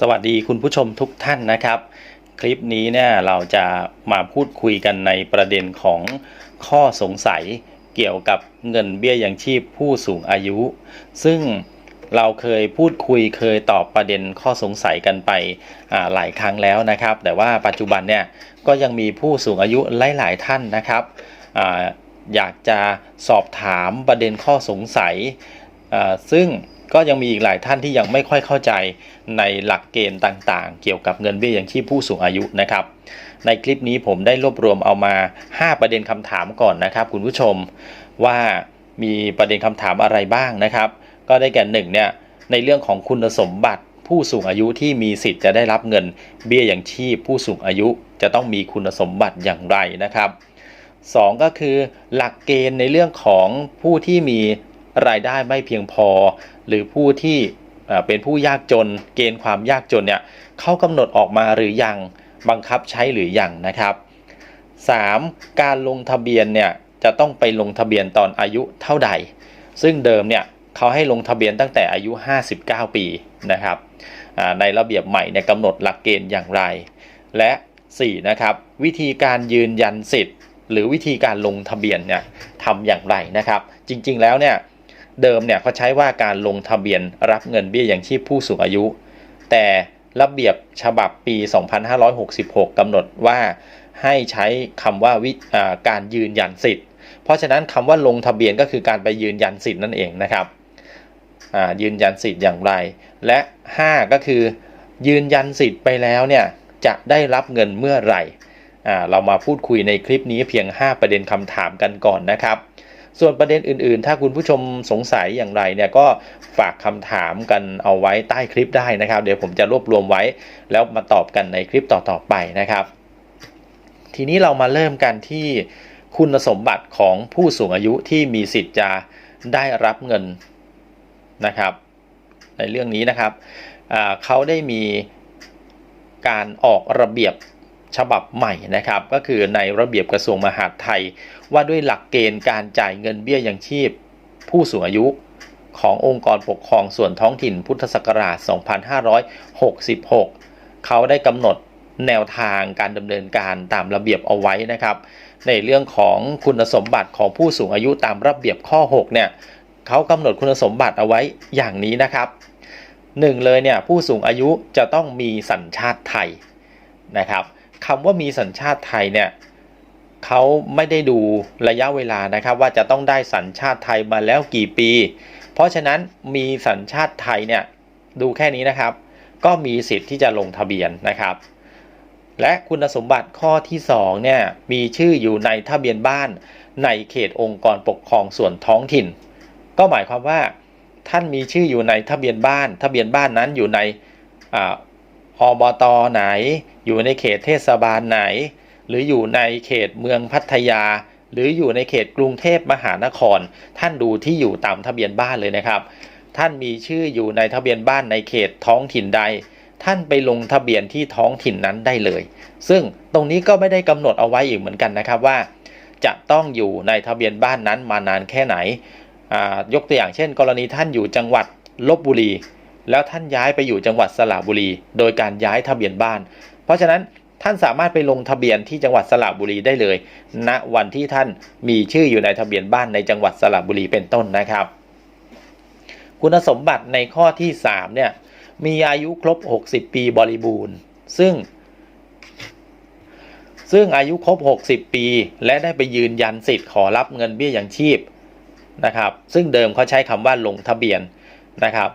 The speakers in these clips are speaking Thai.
สวัสดีคุณผู้ชมทุกท่านนะครับ คลิปนี้เนี่ยเราจะมาพูดคุยกันในประเด็นของข้อสงสัยเกี่ยวกับเงินเบี้ยยังชีพผู้สูงอายุ ซึ่งเราเคยพูดคุยเคยตอบประเด็นข้อสงสัยกันไปหลายครั้งแล้วนะครับ แต่ว่าปัจจุบันเนี่ยก็ยังมีผู้สูงอายุหลาย ๆ ท่านนะครับออยากจะสอบถามประเด็นข้อสงสัยซึ่ง ก็ยังมีอีกหลายท่านที่ยังไม่ค่อยเข้าใจในหลักเกณฑ์ต่างๆ เกี่ยวกับเงินเบี้ยยังชีพผู้สูงอายุนะครับ ในคลิปนี้ผมได้รวบรวมเอามา 5 ประเด็นคำถามก่อนนะครับ คุณผู้ชมว่ามีประเด็นคำถามอะไรบ้างนะครับ ก็ได้แก่หนึ่งเนี่ยในเรื่องของคุณสมบัติผู้สูงอายุที่มีสิทธิ์จะได้รับเงินเบี้ยยังชีพ ผู้สูงอายุจะต้องมีคุณสมบัติอย่างไรนะครับสองก็คือหลักเกณฑ์ในเรื่องของผู้ที่มี รายได้ไม่เพียงพอ หรือผู้ที่เป็นผู้ยากจน เกณฑ์ความยากจนเนี่ยเขากำหนดออกมาหรือยังบังคับใช้หรือยังนะครับ 3. การลงทะเบียนเนี่ยจะต้องไปลงทะเบียนตอนอายุเท่าใด ซึ่งเดิมเนี่ยเขาให้ลงทะเบียนตั้งแต่อายุ 59 ปีนะครับในระเบียบใหม่เนี่ยกำหนดหลักเกณฑ์อย่างไร และ 4. นะครับวิธีการยืนยันสิทธิ์ หรือวิธีการลงทะเบียนเนี่ยทำอย่างไรนะครับ จริงๆแล้วเนี่ย เดิมเนี่ยเขาใช้ว่าการลงทะเบียนรับเงินเบี้ยยังชีพผู้สูงอายุ แต่ระเบียบฉบับปี 2566 กำหนดว่าให้ใช้คำว่าวิาการยืนยันสิทธิ์ เพราะฉะนั้นคำว่าลงทะเบียนก็คือการไปยืนยันสิทธิ์นั่นเองนะครับยืนยันสิทธิ์อย่างไร และ 5 ก็คือยืนยันสิทธิ์ไปแล้วเนี่ยจะได้รับเงินเมื่อไหร่ เรามาพูดคุยในคลิปนี้เพียง 5 ประเด็นคำถามกันก่อนนะครับ ส่วนประเด็นอื่นๆ ถ้าคุณผู้ชมสงสัยอย่างไรเนี่ยก็ฝากคำถามกันเอาไว้ใต้คลิปได้นะครับ เดี๋ยวผมจะรวบรวมไว้ แล้วมาตอบกันในคลิปต่อๆไปนะครับ ทีนี้เรามาเริ่มกันที่คุณสมบัติของผู้สูงอายุที่มีสิทธิ์จะได้รับเงินนะครับ ในเรื่องนี้นะครับเขาได้มีการออกระเบียบ ฉบับใหม่นะครับ ก็คือในระเบียบกระทรวงมหาดไทย ว่าด้วยหลักเกณฑ์การจ่ายเงินเบี้ยยังชีพ ผู้สูงอายุขององค์กรปกครองส่วนท้องถิ่นพุทธศักราช 2566 เขาได้กำหนดแนวทางการดำเนินการตามระเบียบเอาไว้นะครับ ในเรื่องของคุณสมบัติของผู้สูงอายุตามระเบียบข้อ 6 เนี่ยเขากำหนดคุณสมบัติเอาไว้อย่างนี้นะครับหนึ่งเลยเนี่ยผู้สูงอายุจะต้องมีสัญชาติไทยนะครับ คำว่ามีสัญชาติไทยเนี่ยเขาไม่ได้ดูระยะเวลานะครับ ว่าจะต้องได้สัญชาติไทยมาแล้วกี่ปี เพราะฉะนั้นมีสัญชาติไทยเนี่ยดูแค่นี้นะครับ ก็มีสิทธิ์ที่จะลงทะเบียนนะครับ และคุณสมบัติข้อที่2เนี่ยมีชื่ออยู่ในทะเบียนบ้านในเขตองค์กรปกครองส่วนท้องถิ่น ก็หมายความว่าท่านมีชื่ออยู่ในทะเบียนบ้าน ทะเบียนบ้านนั้นอยู่ใน อาอบตไหน อยู่ในเขตเทศบาลไหน หรืออยู่ในเขตเมืองพัทยา หรืออยู่ในเขตกรุงเทพมหานคร ท่านดูที่อยู่ตามทะเบียนบ้านเลยนะครับ ท่านมีชื่ออยู่ในทะเบียนบ้านในเขตท้องถิ่นใด ท่านไปลงทะเบียนที่ท้องถิ่นนั้นได้เลย ซึ่งตรงนี้ก็ไม่ได้กำหนดเอาไว้อีกเหมือนกันนะครับว่า จะต้องอยู่ในทะเบียนบ้านนั้นมานานแค่ไหนยกตัวอย่างเช่น กรณีท่านอยู่จังหวัดลบบุรี แล้วท่านย้ายไปอยู่จังหวัดสระบุรี โดยการย้ายทะเบียนบ้าน เพราะฉะนั้นท่านสามารถไปลงทะเบียนที่จังหวัดสระบุรีได้เลย ณวันที่ท่านมีชื่ออยู่ในทะเบียนบ้านในจังหวัดสระบุรีเป็นต้นนะครับ คุณสมบัติในข้อที่3เนี่ยมีอายุครบ 60 ปีบริบูรณ์ ซึ่ง ซึ่งอายุครบ 60 ปี และได้ไปยืนยันสิทธิ์ขอรับเงินเบี้ยยังชีพนะครับ ซึ่งเดิมเขาใช้คำว่าลงทะเบียนนะครับ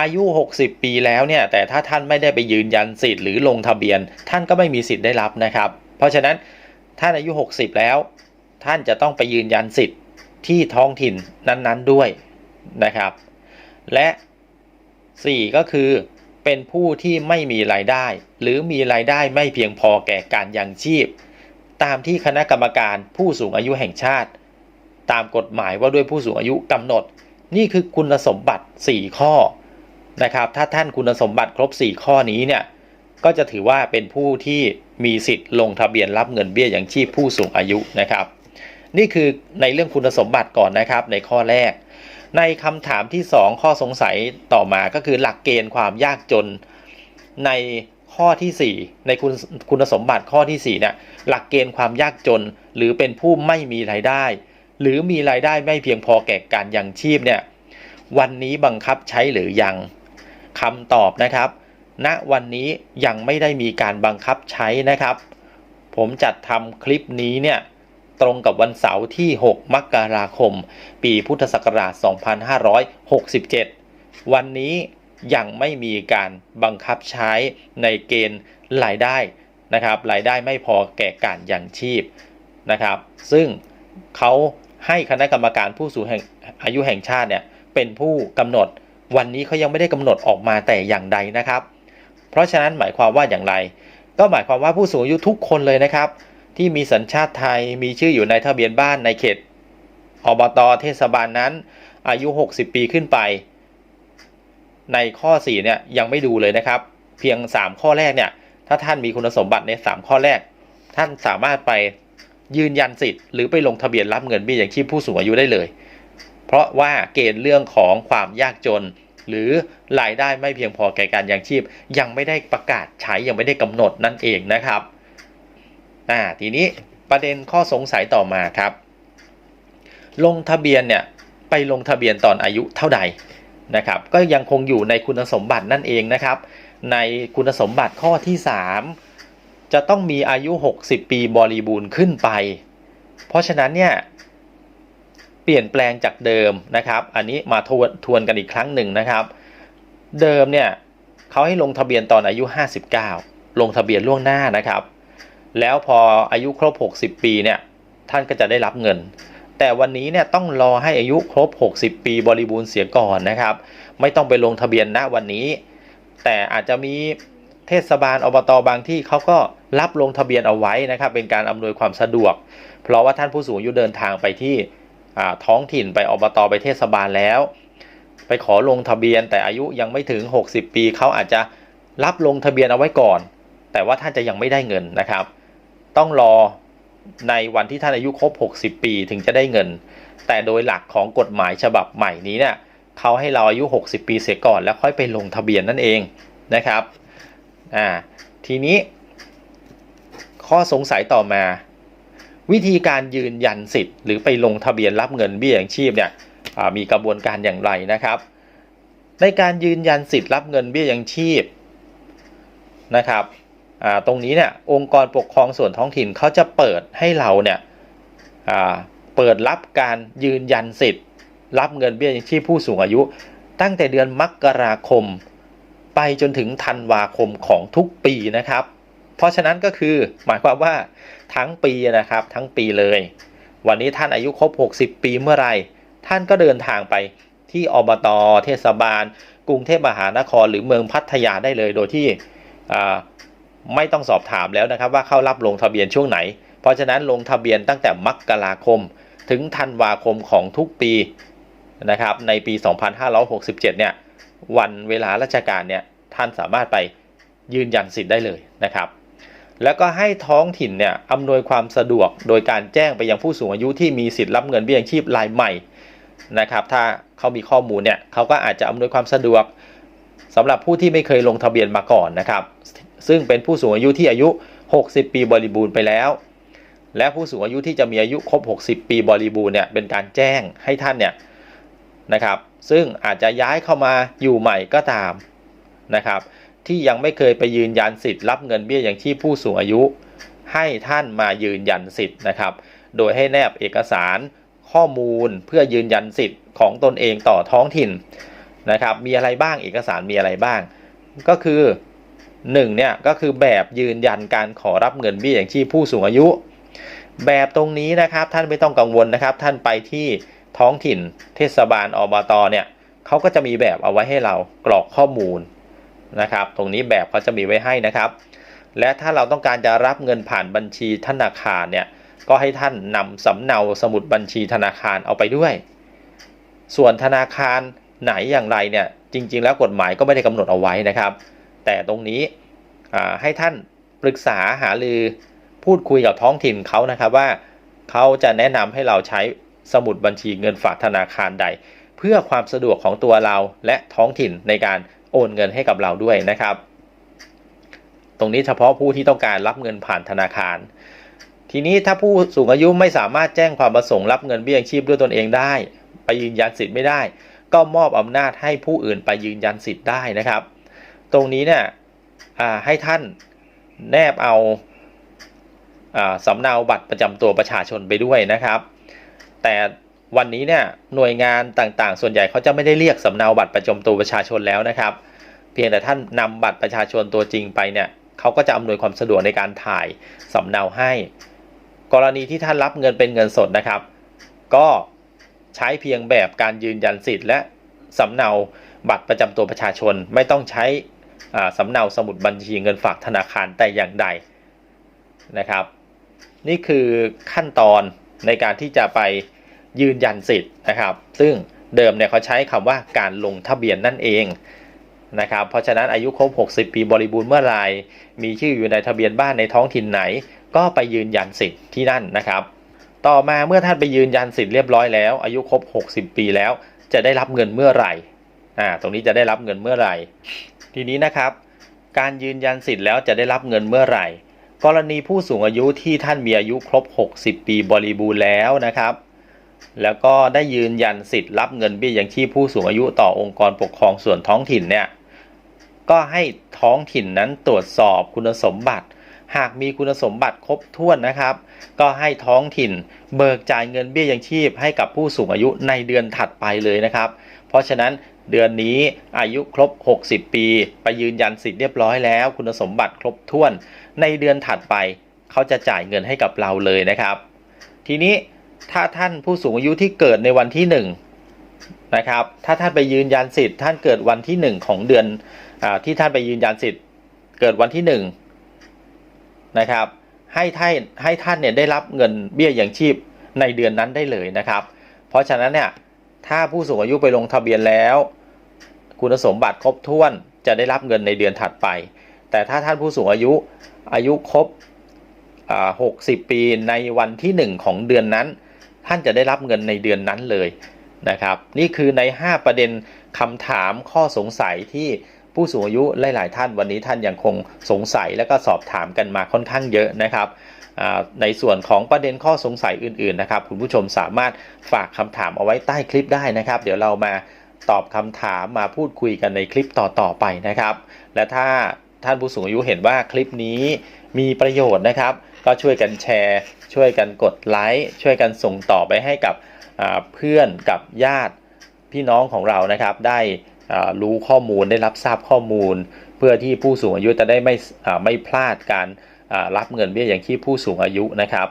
อายุ 60 ปีแล้วเนี่ยแต่ถ้าท่านไม่ได้ไปยืนยันสิทธิ์หรือลงทะเบียน ท่านก็ไม่มีสิทธิ์ได้รับนะครับ เพราะฉะนั้นท่านอายุ 60 แล้ว ท่านจะต้องไปยืนยันสิทธิ์ที่ท้องถิ่นนั้นๆด้วยนะครับ และ 4 ก็คือเป็นผู้ที่ไม่มีรายได้ หรือมีรายได้ไม่เพียงพอแก่การยังชีพ ตามที่คณะกรรมการผู้สูงอายุแห่งชาติ ตามกฎหมายว่าด้วยผู้สูงอายุกำหนด นี่คือคุณสมบัติ 4 ข้อ นะครับ ถ้าท่านคุณสมบัติครบ 4 ข้อนี้เนี่ยก็จะถือว่าเป็นผู้ที่มีสิทธิ์ลงทะเบียนรับเงินเบี้ยยังชีพผู้สูงอายุนะครับ นี่คือในเรื่องคุณสมบัติก่อนนะครับในข้อแรก ในคำถามที่ 2 ข้อสงสัยต่อมาก็คือหลักเกณฑ์ความยากจนในข้อทีสี่4 ในคุณคุณสมบัติข้อทีสี่4เนี่ยหลักเกณฑ์ความยากจน หรือเป็นผู้ไม่มีรายได้ หรือมีรายได้ไม่เพียงพอแก่การยังชีพเนี่ยวันนี้บังคับใช้หรือยัง คำตอบนะครับ ณวันนี้ยังไม่ได้มีการบังคับใช้นะครับ ผมจัดทำคลิปนี้เนี่ยตรงกับวันเสาร์ที่ 6 มกราคม ปีพุทธศักราช 2567 วันนี้ยังไม่มีการบังคับใช้ในเกณฑ์รายได้นะครับรายได้ไม่พอแก่การยังชีพนะครับ ซึ่งเขาให้คณะกรรมการผู้สูงอายุแห่งชาติเนี่ยเป็นผู้กำหนด วันนี้เขายังไม่ได้กำหนดออกมาแต่อย่างใดนะครับ เพราะฉะนั้นหมายความว่าอย่างไร ก็หมายความว่าผู้สูงอายุทุกคนเลยนะครับ ที่มีสัญชาติไทยมีชื่ออยู่ในทะเบียนบ้านในเขตอบตเทศบาลนั้น อายุ 60 ปีขึ้นไป ในข้อ 4 เนี่ยยังไม่ดูเลยนะครับ เพียง 3 ข้อแรกเนี่ย ถ้าท่านมีคุณสมบัติใน 3 ข้อแรก ท่านสามารถไปยืนยันสิทธิ์หรือไปลงทะเบียนรับเงินเบี้ยอย่างชีพผู้สูงอายุได้เลย เพราะว่าเกณฑ์เรื่องของความยากจน หรือรายได้ไม่เพียงพอแก่การยังชีพ ยังไม่ได้ประกาศใช้ยังไม่ได้กำหนดนั่นเองนะครับอ่าทีนี้ประเด็นข้อสงสัยต่อมาครับ ลงทะเบียนเนี่ยไปลงทะเบียนตอนอายุเท่าใดนะครับ ก็ยังคงอยู่ในคุณสมบัตินั่นเองนะครับ ในคุณสมบัติข้อที่ 3 จะต้องมีอายุ 60 ปีบริบูรณ์ขึ้นไป เพราะฉะนั้นเนี่ย เปลี่ยนแปลงจากเดิมนะครับ อันนี้มาทวนทวนกันอีกครั้งหนึ่งนะครับ เดิมเนี่ยเขาให้ลงทะเบียนตอนอายุ 59 ลงทะเบียนล่วงหน้านะครับ แล้วพออายุครบ 60 ปีเนี่ยท่านก็จะได้รับเงิน แต่วันนี้เนี่ยต้องรอให้อายุครบ 60 ปีบริบูรณ์เสียก่อนนะครับ ไม่ต้องไปลงทะเบียนณวันนี้ แต่อาจจะมีเทศบาลอบตบางที่เขาก็รับลงทะเบียนเอาไว้นะครับ เป็นการอำนวยความสะดวก เพราะว่าท่านผู้สูงอายุเดินทางไปที่ ท้องถิ่นไปอบตไปเทศบาลแล้ว ไปขอลงทะเบียนแต่อายุยังไม่ถึง 60 ปีเขาอาจจะรับลงทะเบียนเอาไว้ก่อน แต่ว่าท่านจะยังไม่ได้เงินนะครับ ต้องรอในวันที่ท่านอายุครบ 60 ปีถึงจะได้เงิน แต่โดยหลักของกฎหมายฉบับใหม่นี้เนี่ยเขาให้เราอายุ 60 ปีเสียก่อนแล้วค่อยไปลงทะเบียนนั่นเองนะครับอ่าทีนี้ข้อสงสัยต่อมา วิธีการยืนยันสิทธิ์หรือไปลงทะเบียนรับเงินเบี้ยยังชีพเนี่ยมีกระบวนการอย่างไรนะครับ ในการยืนยันสิทธิ์รับเงินเบี้ยยังชีพนะครับตรงนี้เนี่ยองค์กรปกครองส่วนท้องถิ่นเขาจะเปิดให้เราเนี่ยเปิดรับการยืนยันสิทธิ์ รับเงินเบี้ยยังชีพผู้สูงอายุ ตั้งแต่เดือนมกราคม ไปจนถึงธันวาคมของทุกปีนะครับ เพราะฉะนั้นก็คือหมายความว่า ทั้งปีนะครับ ทั้งปีเลย วันนี้ท่านอายุครบ 60 ปีเมื่อไรท่านก็เดินทางไปที่อบตเทศบาล กรุงเทพมหานครหรือเมืองพัทยาได้เลยโดยที่ไม่ต้องสอบถามแล้วนะครับ ว่าเข้ารับลงทะเบียนช่วงไหน เพราะฉะนั้นลงทะเบียนตั้งแต่มกราคม ถึงธันวาคมของทุกปีนะครับในปี 2567 เนี่ยวันเวลาราชการเนี่ยท่านสามารถไปยืนยันสิทธิ์ได้เลยนะครับ แล้วก็ให้ท้องถิ่นเนี่ยอำนวยความสะดวกโดยการแจ้งไปยังผู้สูงอายุที่มีสิทธิ์รับเงินเบี้ยยังชีพรายใหม่นะครับถ้าเขามีข้อมูลเนี่ยเขาก็อาจจะอำนวยความสะดวกสำหรับผู้ที่ไม่เคยลงทะเบียนมาก่อนนะครับซึ่งเป็นผู้สูงอายุที่อายุ 60 ปีบริบูรณ์ไปแล้ว และผู้สูงอายุที่จะมีอายุครบ 60 ปีบริบูรณ์เนี่ยเป็นการแจ้งให้ท่านเนี่ยนะครับซึ่งอาจจะย้ายเข้ามาอยู่ใหม่ก็ตามนะครับ ที่ยังไม่เคยไปยืนยันสิทธิ์รับเงินเบี้ยอย่างที่ผู้สูงอายุ ให้ท่านมายืนยันสิทธิ์นะครับ โดยให้แนบเอกสารข้อมูลเพื่อยืนยันสิทธิ์ของตนเองต่อท้องถิ่นนะครับมีอะไรบ้างเอกสารมีอะไรบ้าง ก็คือหนึ่งเนี่ยก็คือแบบยืนยันการขอรับเงินเบี้ยอย่างชีพผู้สูงอายุ แบบตรงนี้นะครับท่านไม่ต้องกังวลนะครับ ท่านไปที่ท้องถิ่นเทศบาลอบตเนี่ยเขาก็จะมีแบบเอาไว้ให้เรากรอกข้อมูล นะครับ ตรงนี้แบบเขาจะมีไว้ให้นะครับ และถ้าเราต้องการจะรับเงินผ่านบัญชีธนาคารเนี่ยก็ให้ท่านนำสำเนาสมุดบัญชีธนาคารเอาไปด้วย ส่วนธนาคารไหนอย่างไรเนี่ยจริง ๆ แล้วกฎหมายก็ไม่ได้กำหนดเอาไว้นะครับ แต่ตรงนี้ให้ท่านปรึกษาหารือพูดคุยกับท้องถิ่นเขานะครับว่าเขาจะแนะนำให้เราใช้สมุดบัญชีเงินฝากธนาคารใด เพื่อความสะดวกของตัวเราและท้องถิ่นในการ โอนเงินให้กับเราด้วยนะครับ ตรงนี้เฉพาะผู้ที่ต้องการรับเงินผ่านธนาคาร ทีนี้ถ้าผู้สูงอายุไม่สามารถแจ้งความประสงค์รับเงินเบี้ยยังชีพด้วยตนเองได้ ไปยืนยันสิทธิ์ไม่ได้ ก็มอบอำนาจให้ผู้อื่นไปยืนยันสิทธิ์ได้นะครับ ตรงนี้เนี่ยให้ท่านแนบเอาอ่าสำเนาบัตรประจำตัวประชาชนไปด้วยนะครับ แต่ วันนี้เนี่ยหน่วยงานต่างๆ ส่วนใหญ่เขาจะไม่ได้เรียกสำเนาบัตรประจำตัวประชาชนแล้วนะครับ เพียงแต่ท่านนำบัตรประชาชนตัวจริงไปเนี่ยเขาก็จะอำนวยความสะดวกในการถ่ายสำเนาให้ กรณีที่ท่านรับเงินเป็นเงินสดนะครับ ก็ใช้เพียงแบบการยืนยันสิทธิ์และสำเนาบัตรประจำตัวประชาชน ไม่ต้องใช้สำเนาสมุดบัญชีเงินฝากธนาคารแต่อย่างใดนะครับ นี่คือขั้นตอนในการที่จะไป ยืนยันสิทธิ์นะครับ ซึ่งเดิมเนี่ยเขาใช้คำว่าการลงทะเบียนนั่นเองนะครับเพราะฉะนั้นอายุครบ 60 ปีบริบูรณ์เมื่อไรมีชื่ออยู่ในทะเบียนบ้านในท้องถิ่นไหน ก็ไปยืนยันสิทธิ์ที่นั่นนะครับ ต่อมาเมื่อท่านไปยืนยันสิทธิ์เรียบร้อยแล้ว อายุครบ 60 ปีแล้ว จะได้รับเงินเมื่อไหร่อ่าตรงนี้จะได้รับเงินเมื่อไหร่ ทีนี้นะครับ การยืนยันสิทธิ์แล้วจะได้รับเงินเมื่อไหร่ กรณีผู้สูงอายุที่ท่านมีอายุครบ 60 ปีบริบูรณ์แล้วนะครับ แล้วก็ได้ยืนยันสิทธิ์รับเงินเบี้ยยังชีพผู้สูงอายุต่อองค์กรปกครองส่วนท้องถิ่นเนี่ยก็ให้ท้องถิ่นนั้นตรวจสอบคุณสมบัติ หากมีคุณสมบัติครบถ้วนนะครับ ก็ให้ท้องถิ่นเบิกจ่ายเงินเบี้ยยังชีพให้กับผู้สูงอายุในเดือนถัดไปเลยนะครับ เพราะฉะนั้นเดือนนี้อายุครบ 60 ปี ไปยืนยันสิทธิ์เรียบร้อยแล้ว คุณสมบัติครบถ้วน ในเดือนถัดไปเขาจะจ่ายเงินให้กับเราเลยนะครับ ทีนี้ ถ้าท่านผู้สูงอายุที่เกิดในวันที่1นะครับ ถ้าท่านไปยืนยันสิทธิ์ท่านเกิดวันที่1ของเดือนอที่ท่านไปยืนยันสิทธิ์เกิดวันที่1นะครับ ให้ท่านให้ท่านเนี่ยได้รับเงินเบี้ยอยังชีพในเดือนนั้นได้เลยนะครับ เพราะฉะนั้นเนี่ยถ้าผู้สูงอายุไปลงทะเบียนแล้ว คุณสมบัติครบถ้วนจะได้รับเงินในเดือนถัดไป แต่ถ้าท่านผู้สูงอายุอายุครบ60 ปีในวันที่ 1 ของเดือนนั้น ท่านจะได้รับเงินในเดือนนั้นเลยนะครับ นี่คือใน 5 ประเด็นคำถามข้อสงสัยที่ผู้สูงอายุหลาย ๆ ท่านวันนี้ท่านยังคงสงสัยและก็สอบถามกันมาค่อนข้างเยอะนะครับในส่วนของประเด็นข้อสงสัยอื่น ๆ นะครับ คุณผู้ชมสามารถฝากคำถามเอาไว้ใต้คลิปได้นะครับ เดี๋ยวเรามาตอบคำถามมาพูดคุยกันในคลิปต่อ ๆ ไปนะครับ และถ้า ท่านผู้สูงอายุเห็นว่าคลิปนี้มีประโยชน์นะครับ ก็ช่วยกันแชร์ ช่วยกันกดไลค์ช่วยกันส่งต่อไปให้กับเพื่อนกับญาติพี่น้องของเรานะครับ ได้รู้ข้อมูลได้รับทราบข้อมูล เพื่อที่ผู้สูงอายุจะได้ไม่ไม่พลาดการรับเงินเบี้ยอย่างที่ผู้สูงอายุนะครับ